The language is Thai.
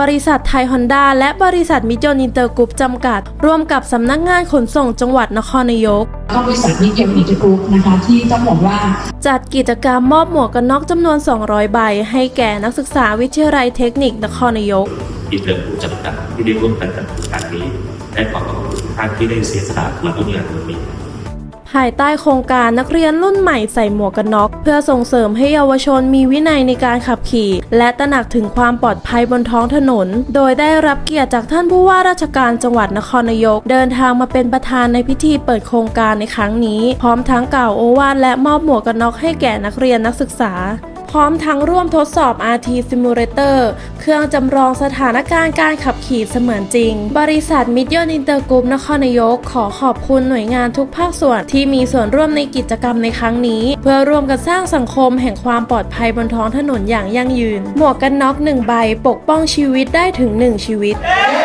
บริษัทไทยฮอนด้าและบริษัทมิจนอินเตอร์กรุ๊ปจำกัด ร่วมกับสำนักงานขนส่งจังหวัดนครนายกก็บริษัทมิเกลอินเตอร์กรุ๊ปนะคะที่ต้องบอกว่า จัดกิจกรรมมอบหมวกกันน็อกจำนวน 200 ใบ ให้แก่นักศึกษาวิทยาลัยเทคนิคนครนายกอินเตอร์ผู้จำกัดที่ได้ร่วมกันจัดโครงการนี้และขอขอบคุณทุกท่านที่ได้เสียสละมาร่วมงานวันนี้ ภายใต้โครงการนักเรียนรุ่นใหม่ใส่หมวกกันน็อก เพื่อส่งเสริมให้เยาวชนมีวินัยในการขับขี่ และตระหนักถึงความปลอดภัยบนท้องถนน โดยได้รับเกียรติจากท่านผู้ว่าราชการจังหวัดนครนายก เดินทางมาเป็นประธานในพิธีเปิดโครงการในครั้งนี้ พร้อมทั้งกล่าวโอวาทและมอบหมวกกันน็อกให้แก่นักเรียนนักศึกษา พร้อมทั้งร่วมทดสอบ RT Simulator เครื่องจำลองสถานการณ์การขับขี่เสมือนจริง บริษัทมิดยนอินเตอร์กรุ๊ปนครนายก ขอขอบคุณหน่วยงานทุกภาคส่วนที่มีส่วนร่วมในกิจกรรมในครั้งนี้ เพื่อร่วมกันสร้างสังคมแห่งความปลอดภัยบนท้องถนนอย่างยั่งยืน หมวกกันน็อกหนึ่งใบปกป้องชีวิตได้ถึงหนึ่งชีวิตเ